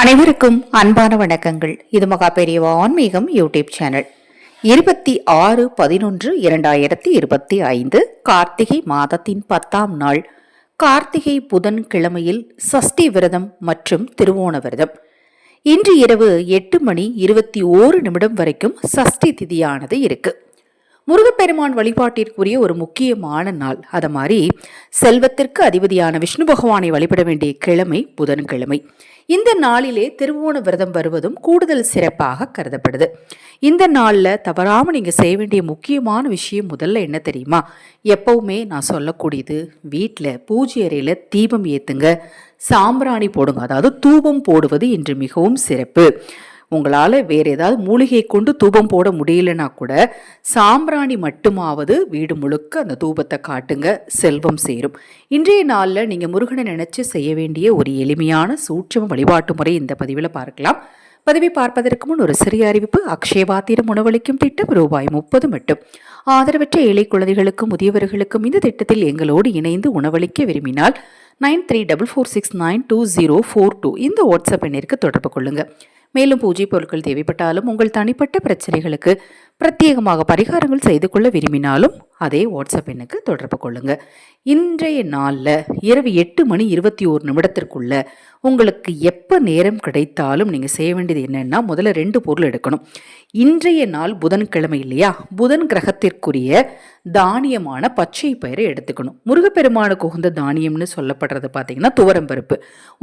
அனைவருக்கும் அன்பான வணக்கங்கள். இது மகா பெரியவா ஆன்மீகம் யூடியூப் சேனல். இருபத்தி ஆறு பதினொன்று இரண்டாயிரத்தி இருபத்தி ஐந்து கார்த்திகை மாதத்தின் பத்தாம் நாள். கார்த்திகை புதன் கிழமையில் சஷ்டி விரதம் மற்றும் திருவோண விரதம். இன்று இரவு எட்டு மணி இருபத்தி ஓரு நிமிடம் வரைக்கும் சஷ்டி திதியானது இருக்குது முருகப்பெருமான் வழிபாட்டிற்குரிய ஒரு முக்கியமான நாள். அதை மாதிரி செல்வத்திற்கு அதிபதியான விஷ்ணு பகவானை வழிபட வேண்டிய கிழமை புதன்கிழமை. இந்த நாளிலே திருவோண விரதம் வருவதும் கூடுதல் சிறப்பாக கருதப்படுது. இந்த நாளில் தவறாமல் நீங்கள் செய்ய வேண்டிய முக்கியமான விஷயம் முதல்ல என்ன தெரியுமா? எப்பவுமே நான் சொல்லக்கூடியது வீட்டில் பூஜை அறையில் தீபம் ஏற்றுங்க சாம்பிராணி போடுங்க அதாவது தூபம் போடுவது இன்று மிகவும் சிறப்பு. உங்களால் வேறு ஏதாவது மூலிகை கொண்டு தூபம் போட முடியலனா கூட சாம்பிராணி மட்டுமாவது வீடு முழுக்க அந்த தூபத்தை காட்டுங்க செல்வம் சேரும். இன்றைய நாளில் நீங்கள் முருகனை நினச்சி செய்ய வேண்டிய ஒரு எளிமையான சூட்சம வழிபாட்டு முறை இந்த பதிவில் பார்க்கலாம். பதிவை பார்ப்பதற்கு முன் ஒரு சிறிய அறிவிப்பு அக்ஷயபாத்திரம் உணவளிக்கும் திட்டம் ரூபாய் முப்பது மட்டும். ஆதரவற்ற ஏழை குழந்தைகளுக்கும் முதியவர்களுக்கும் இந்த திட்டத்தில் எங்களோடு இணைந்து உணவளிக்க விரும்பினால் nine three double four six nine two zero four two இந்த வாட்ஸ்அப் எண்ணிற்கு தொடர்பு கொள்ளுங்கள் மேலும் பூஜை பொருட்கள் தேவைப்பட்டாலும் உங்கள் தனிப்பட்ட பிரச்சனைகளுக்கு பிரத்யேகமாக பரிகாரங்கள் செய்து கொள்ள விரும்பினாலும் அதே வாட்ஸ்அப் எண்ணுக்கு தொடர்பு கொள்ளுங்க. இன்றைய நாளில் இரவு எட்டு மணி இருபத்தி ஓரு நிமிடத்திற்குள்ள உங்களுக்கு எப்போ நேரம் கிடைத்தாலும் நீங்கள் செய்ய வேண்டியது என்னென்னா முதல்ல ரெண்டு பொருள் எடுக்கணும். இன்றைய நாள் புதன்கிழமை இல்லையா? புதன் கிரகத்திற்குரிய தானியமான பச்சை பயிரை எடுத்துக்கணும். முருகப்பெருமானுக்கு உகந்த தானியம்னு சொல்லப்படுறது பார்த்தீங்கன்னா துவரம்பருப்பு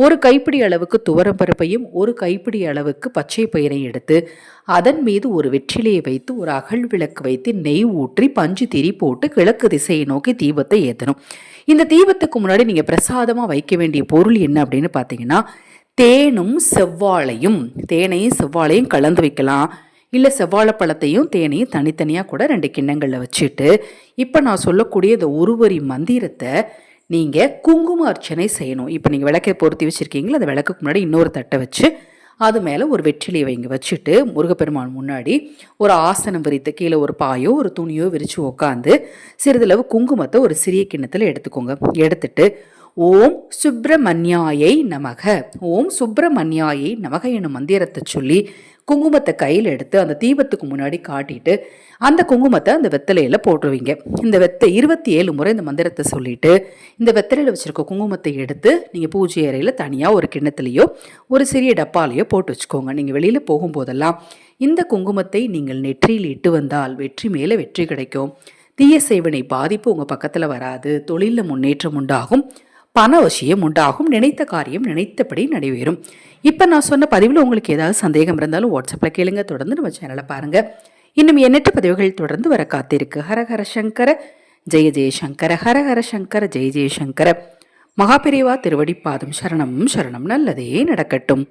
ஒரு கைப்பிடி அளவுக்கு துவரம்பருப்பையும் ஒரு கைப்பிடி அளவுக்கு பச்சை பயிரையும் எடுத்து அதன் மீது ஒரு வெற்றிலையை வைத்து ஒரு அகல் விளக்கு வைத்து நெய் ஊற்றி பஞ்சு திரி போட்டு கிழக்கு திசையை நோக்கி தீபத்தை ஏற்றணும் இந்த தீபத்துக்கு முன்னாடி நீங்கள் பிரசாதமாக வைக்க வேண்டிய பொருள் என்ன அப்படின்னு பார்த்தீங்கன்னா தேனும் செவ்வாழையும் தேனையும் செவ்வாழையும் கலந்து வைக்கலாம். இல்லை செவ்வாழைப்பழத்தையும் தேனையும் தனித்தனியாக கூட ரெண்டு கிண்ணங்களில் வச்சுட்டு இப்போ நான் சொல்லக்கூடிய இந்த ஒருவரி மந்திரத்தை நீங்கள் குங்கும அர்ச்சனை செய்யணும். இப்போ நீங்கள் விளக்கை பொருத்தி வச்சுருக்கீங்களா அந்த விளக்குக்கு முன்னாடி இன்னொரு தட்டை வச்சு அது மேலே ஒரு வெற்றிலையை வைங்க வச்சுட்டு முருகப்பெருமான் முன்னாடி ஒரு ஆசனம் விரித்து கீழே ஒரு பாயோ ஒரு துணியோ விரித்து உட்காந்து சிறிதளவு குங்குமத்தை ஒரு சிறிய கிண்ணத்தில் எடுத்துக்கோங்க. எடுத்துட்டு ஓம் சுப்பிரமணியாயை நமக. ஓம் சுப்பிரமணியாயை நமக என்னும் மந்திரத்தை சொல்லி குங்குமத்தை கையில் எடுத்து அந்த தீபத்துக்கு முன்னாடி காட்டிட்டு அந்த குங்குமத்தை அந்த வெத்தலையில் போட்டுருவீங்க. இந்த வெத்தை இருபத்தி ஏழு முறை இந்த மந்திரத்தை சொல்லிட்டு இந்த வெத்தலையில் வச்சுருக்க குங்குமத்தை எடுத்து நீங்கள் பூஜை அறையில் தனியாக ஒரு கிண்ணத்துலேயோ ஒரு சிறிய டப்பாலேயோ போட்டு வச்சுக்கோங்க. நீங்கள் வெளியில் போகும்போதெல்லாம் இந்த குங்குமத்தை நீங்கள் நெற்றியில் இட்டு வந்தால் வெற்றி மேலே வெற்றி கிடைக்கும். தீய சேவனை பாதிப்பு உங்கள் பக்கத்தில் வராது. தொழிலில் முன்னேற்றம் உண்டாகும். பண அவசியம் உண்டாகும். நினைத்த காரியம் நினைத்தபடி நடைபெறும். இப்போ நான் சொன்ன பதிவில் உங்களுக்கு ஏதாவது சந்தேகம் இருந்தாலும் வாட்ஸ்அப்பில் கேளுங்க. தொடர்ந்து நம்ம சேனலை பாருங்கள் இன்னும் எண்ணற்ற பதிவுகள் தொடர்ந்து வர காத்திருக்கு. ஹரஹர சங்கர ஜெய ஜெயசங்கர ஹரஹர சங்கர ஜெய ஜெயசங்கர மகாபிரிவா திருவடிப்பாதம் சரணம் சரணம் நல்லதே நடக்கட்டும்.